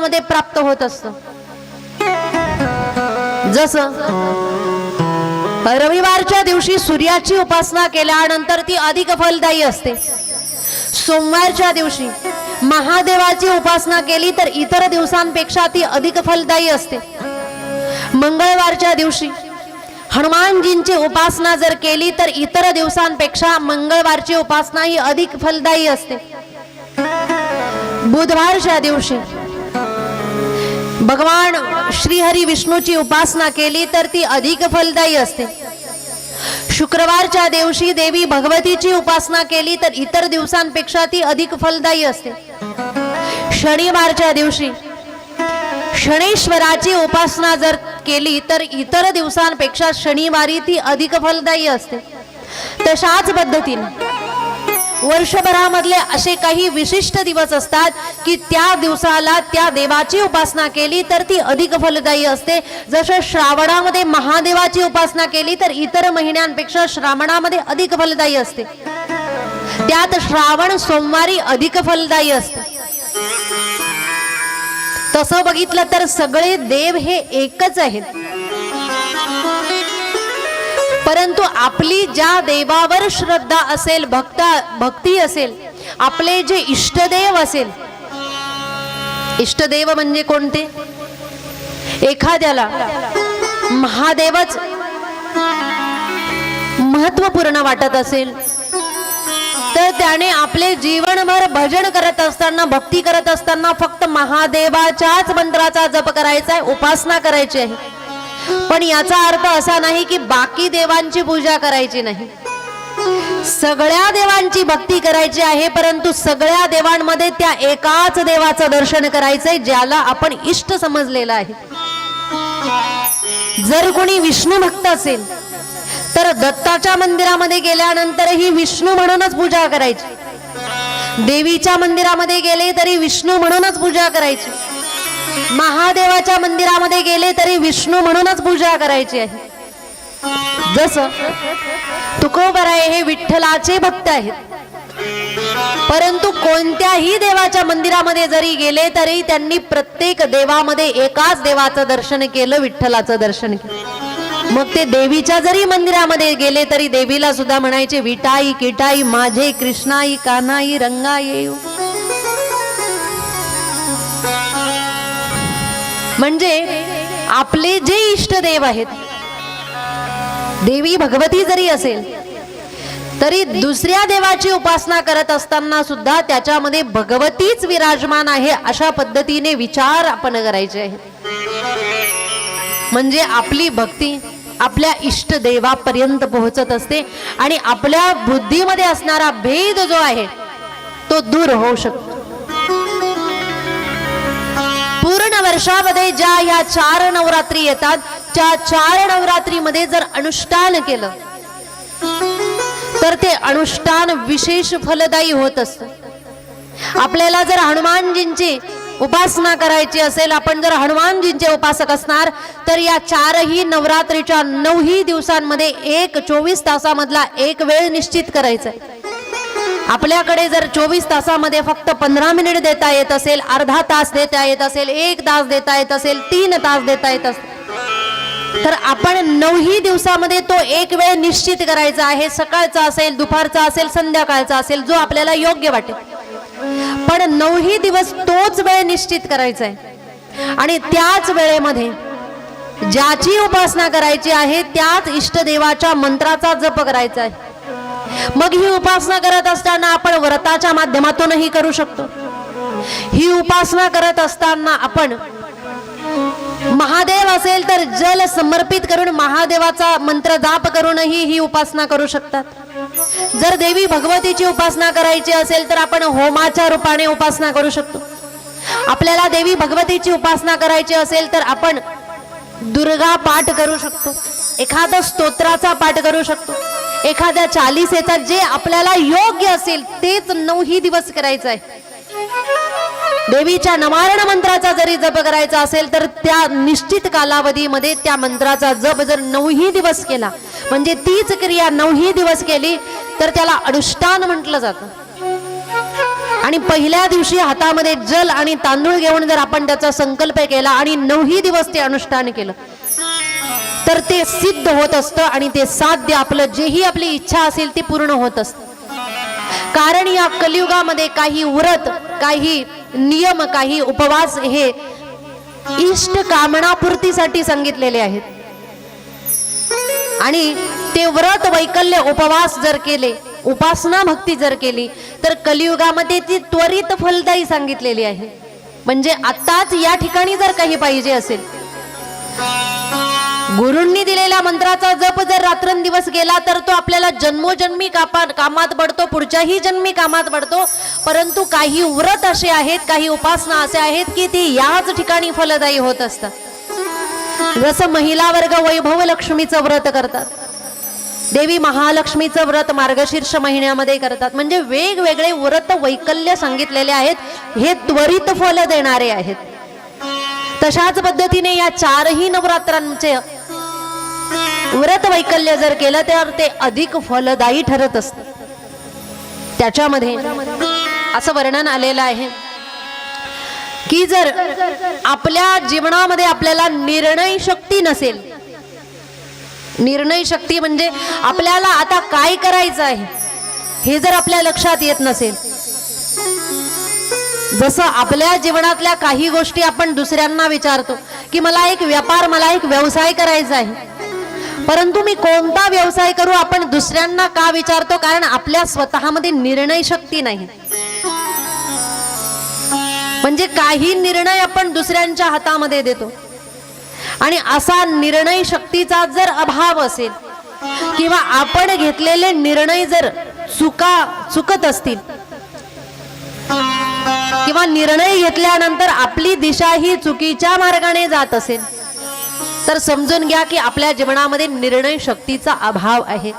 मध्ये प्राप्त होत असत. जस रविवारच्या दिवशी सूर्याची उपासना केल्यानंतर ती अधिक फलदायी असते. सोमवारच्या दिवशी महादेवाची उपासना केली तर इतर दिवसांपेक्षा ती अधिक फलदायी असते. मंगळवारच्या दिवशी हनुमानजींची उपासना जर केली तर इतर दिवसांपेक्षा मंगळवारची उपासना ही अधिक फलदायी असते. बुधवारच्या दिवशी भगवान श्रीहरी विष्णूची उपासना केली तर ती अधिक फलदायी असते. शुक्रवारच्या दिवशी देवी भगवतीची उपासना केली तर इतर दिवसांपेक्षा ती अधिक फलदायी असते. शनिवारच्या दिवशी शनेश्वराची उपासना जर केली तर इतर दिवसांपेक्षा शनिवारी ती अधिक फलदायी असते. तशाच पद्धतीने वर्षभरामधले असे काही विशिष्ट दिवस असतात की त्या दिवसाला त्या देवाची उपासना केली तर ती अधिक फलदायी असते. जसं श्रावणामध्ये महादेवाची उपासना केली तर इतर महिन्यांपेक्षा श्रावणामध्ये अधिक फलदायी असते. त्यात श्रावण सोमवारी अधिक फलदायी असते. तसं बघितलं तर सगळे देव हे एकच आहेत. परंतु आपली ज्या देवावर श्रद्धा असेल भक्त भक्ती असेल आपले जे इष्टदेव असेल इष्टदेव म्हणजे कोणते? एखाद्याला महादेवच महत्त्वपूर्ण वाटत असेल तर त्याने आपले जीवनभर भजन करत असताना भक्ती करत असताना फक्त महादेवाच्याच मंत्राचा जप करायचा आहे उपासना करायची आहे. पण याचा अर्थ असा नाही की बाकी देवांची पूजा करायची नाही. सगळ्या देवांची भक्ती करायची आहे परंतु सगळ्या देवांमध्ये त्या एकाच देवाचं दर्शन करायचंय ज्याला आपण इष्ट समजलेलं आहे. जर कोणी विष्णू भक्त असेल तर दत्ताच्या मंदिरामध्ये गेल्यानंतरही विष्णू म्हणूनच पूजा करायची. देवीच्या मंदिरामध्ये गेले तरी विष्णू म्हणूनच पूजा करायची. महादेवाच्या मंदिरामध्ये गेले तरी विष्णू म्हणूनच पूजा करायची आहे. जस तुकोबराय हे विठ्ठलाचे भक्त आहेत. परंतु कोणत्याही देवाच्या मंदिरामध्ये जरी गेले तरी त्यांनी प्रत्येक देवामध्ये एकाच देवाचं दर्शन केलं विठ्ठलाचं दर्शन केलं. मग ते देवीच्या जरी मंदिरामध्ये गेले तरी देवीला सुद्धा म्हणायचे विटाई किटाई माझे कृष्णाई कानाई रंगाई म्हणजे आपले जे इष्ट देव आहेत देवी भगवती जरी असेल तरी दुसऱ्या देवाची उपासना करत असताना सुद्धा त्याच्यामध्ये भगवतीच विराजमान आहे अशा पद्धतीने विचार आपण करायचे आहेत. म्हणजे आपली भक्ती आपल्या इष्ट देवापर्यंत पोहोचत असते आणि आपल्या बुद्धीमध्ये असणारा भेद जो आहे तो दूर होऊ शकतो. वर्षामध्ये ज्या या चार नवरात्री येतात त्या चार नवरात्रीमध्ये जर अनुष्ठान केलं तर ते अनुष्ठान विशेष फलदायी होत असत. आपल्याला जर हनुमानजींची उपासना करायची असेल आपण जर हनुमानजींचे उपासक असणार तर या चारही नवरात्रीच्या नऊही दिवसांमध्ये एक चोवीस तासामधला एक वेळ निश्चित करायचा आहे आपल्याकडे जर चोवीस तासामध्ये फक्त पंधरा मिनिट देता येत असेल अर्धा तास देता येत असेल एक तास देता येत असेल तीन तास देता येत असेल तर आपण नऊही दिवसामध्ये तो एक वेळ निश्चित करायचा आहे. सकाळचा असेल दुपारचा असेल संध्याकाळचा असेल जो आपल्याला योग्य वाटेल. पण नऊही दिवस तोच वेळ निश्चित करायचा आहे. आणि त्याच वेळेमध्ये ज्याची उपासना करायची आहे त्याच इष्टदेवाच्या मंत्राचा जप करायचा आहे. मग ही उपासना करत असताना आपण व्रताच्या माध्यमातूनही करू शकतो. ही उपासना करत असताना आपण महादेव असेल तर जल समर्पित करून महादेवाचा मंत्र जाप करूनही ही उपासना करू शकतात. जर देवी भगवतीची उपासना करायची असेल तर आपण होमाच्या रूपाने उपासना करू शकतो. आपल्याला देवी भगवतीची उपासना करायची असेल तर आपण दुर्गा पाठ करू शकतो. एखादा स्तोत्राचा पाठ करू शकतो. एखाद्या चालिसेचा जे आपल्याला योग्य असेल तेच नऊही दिवस करायचं आहे. देवीच्या नवारण मंत्राचा जरी जप करायचा असेल तर त्या निश्चित कालावधीमध्ये त्या मंत्राचा जप जर नऊही दिवस केला म्हणजे तीच क्रिया नऊही दिवस केली तर त्याला अनुष्ठान म्हटलं जातं. आणि पहिल्या दिवशी हातामध्ये जल आणि तांदूळ घेऊन जर आपण त्याचा संकल्प केला आणि नऊही दिवस ते अनुष्ठान केलं तर ते सिद्ध होत असतं आणि ते साध्य आपलं जेही आपली इच्छा असेल ती पूर्ण होत असतं. कारण या कलियुगामध्ये काही व्रत काही नियम काही उपवास हे इष्ट कामनापूर्तीसाठी सांगितलेले आहेत. आणि ते व्रत वैकल्य उपवास जर केले उपासना भक्ती जर केली तर कलियुगामध्ये ती त्वरित फलदायी सांगितलेली आहे. म्हणजे आत्ताच या ठिकाणी जर काही पाहिजे असेल गुरुंनी दिलेल्या मंत्राचा जप जर रात्रंदिवस गेला तर तो आपल्याला जन्मोजन्मी कापा कामात पडतो पुढच्याही जन्मी कामात पडतो. परंतु काही व्रत असे आहेत काही उपासना असे आहेत की ती याच ठिकाणी फलदायी होत असतात. जसं महिला वर्ग वैभव लक्ष्मीचं व्रत करतात. देवी महालक्ष्मीचं व्रत मार्गशीर्ष महिन्यामध्ये करतात. म्हणजे वेगवेगळे व्रत वैकल्य सांगितलेले आहेत हे त्वरित फल देणारे आहेत. तशाच पद्धतीने या चारही नवरात्रांचे व्रत वैकल्य जर केलं तर ते अधिक फलदायी ठरत असत. त्याच्यामध्ये असं वर्णन आलेलं आहे की जर आपल्या जीवनामध्ये आपल्याला निर्णय शक्ती नसेल निर्णय शक्ती म्हणजे आपल्याला आता काय करायचं आहे हे जर आपल्या लक्षात येत नसेल जसं आपल्या जीवनातल्या काही गोष्टी आपण दुसऱ्यांना विचारतो की मला एक व्यापार मला एक व्यवसाय करायचा आहे परंतु मी कोणता व्यवसाय करू आपण दुसऱ्यांना का विचारतो? कारण आपल्या स्वतःमध्ये निर्णय शक्ती नाही. म्हणजे काही निर्णय आपण दुसऱ्यांच्या हातामध्ये देतो. आणि असा निर्णय शक्तीचा जर अभाव असेल किंवा आपण घेतलेले निर्णय जर चुका चुकत असतील किंवा निर्णय घेतल्यानंतर आपली दिशा ही चुकीच्या मार्गाने जात असेल तर समजून घ्या की आपल्या जीवनामध्ये निर्णय शक्तीचा अभाव आहे.